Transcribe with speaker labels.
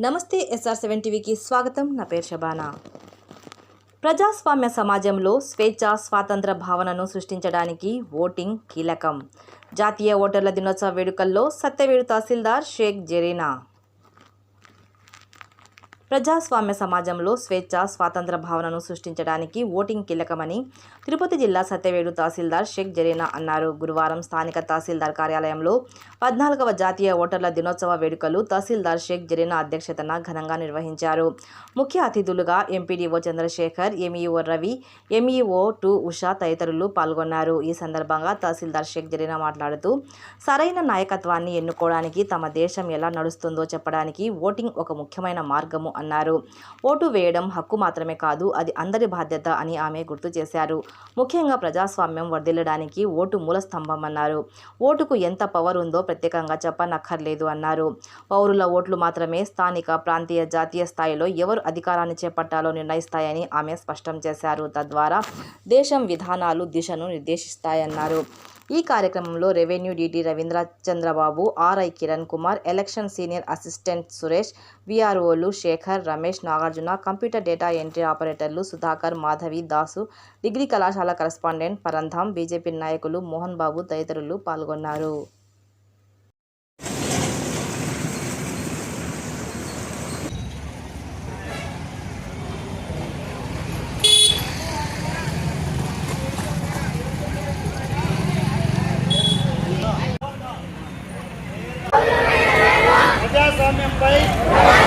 Speaker 1: నమస్తే SR seven టీవీకి స్వాగతం. నా పేరు శబానా. ప్రజాస్వామ్య సమాజంలో స్వేచ్ఛ స్వాతంత్ర భావనను సృష్టించడానికి ఓటింగ్ కీలకం. జాతీయ ఓటర్ల దినోత్సవ వేడుకల్లో సత్యవేడు తహసీల్దార్ షేక్ జెరీనా ప్రజాస్వామ్య సమాజంలో స్వేచ్ఛ స్వాతంత్ర భావనను సృష్టించడానికి ఓటింగ్ కీలకమని తిరుపతి జిల్లా సత్యవేడు తహసీల్దార్ షేక్ జరీనా అన్నారు. గురువారం స్థానిక తహసీల్దార్ కార్యాలయంలో పద్నాలుగవ జాతీయ ఓటర్ల దినోత్సవ వేడుకలు తహసీల్దార్ షేక్ జరీనా అధ్యక్షతన ఘనంగా నిర్వహించారు. ముఖ్య అతిథులుగా MPDO Chandrashekar MEO Ravi MEO two Usha తదితరులు పాల్గొన్నారు. ఈ సందర్భంగా తహసీల్దార్ షేక్ జరీనా మాట్లాడుతూ సరైన నాయకత్వాన్ని ఎన్నుకోవడానికి తమ దేశం ఎలా నడుస్తుందో చెప్పడానికి ఓటింగ్ ఒక ముఖ్యమైన మార్గము అన్నారు. ఓటు వేయడం హక్కు మాత్రమే కాదు అది అందరి బాధ్యత అని ఆమె గుర్తు చేశారు. ముఖ్యంగా ప్రజాస్వామ్యం వర్ధిల్లడానికి ఓటు మూల స్తంభం అన్నారు. ఓటుకు ఎంత పవర్ ఉందో ప్రత్యేకంగా చెప్పనక్కర్లేదు అన్నారు. పౌరుల ఓట్లు మాత్రమే స్థానిక ప్రాంతీయ జాతీయ స్థాయిలో ఎవరు అధికారాన్ని చేపట్టాలో నిర్ణయిస్తాయని ఆమె స్పష్టం చేశారు. తద్వారా దేశం విధానాలు దిశను నిర్దేశిస్తాయన్నారు. ఈ కార్యక్రమంలో revenue DT Ravindra Chandrababu RI Kiran Kumar election senior assistant Suresh విఆర్ఓలు Sekhar Ramesh Nagarjuna computer data entry ఆపరేటర్లు సుధాకర్ మాధవి దాసు డిగ్రీ కళాశాల కరస్పాండెంట్ పరంధాం బీజేపీ నాయకులు మోహన్ బాబు తదితరులు పాల్గొన్నారు.
Speaker 2: Nam em bay.